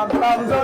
I'm Ram, Ram, Ram,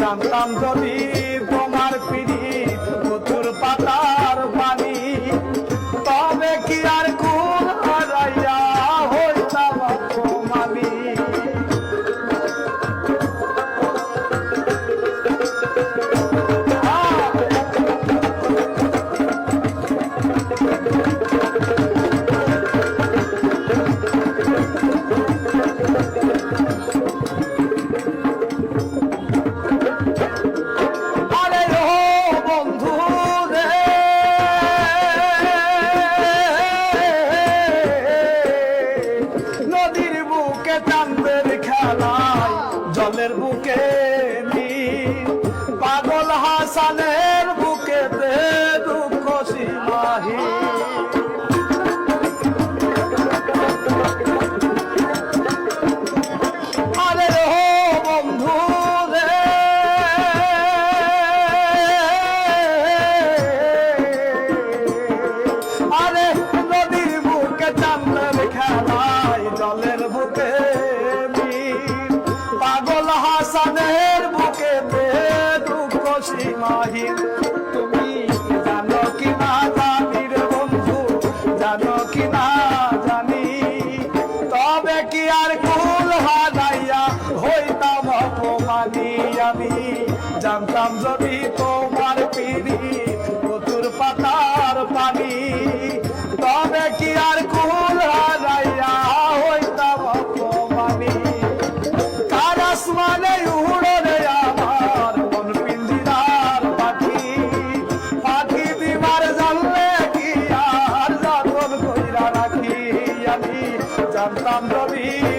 জানতাম যদি তোমার পিড়ি প্রচুর পাতা বেলায় জলের বুকে পাগল হাসানের বুকেতে দুঃখ সীমাহী সীমাহীন। কি না জানি রে বন্ধু, জানো কি না জানি। তবে কি আমি? জানতাম যদি তোমার পিড়ি I'm from Santa Maria.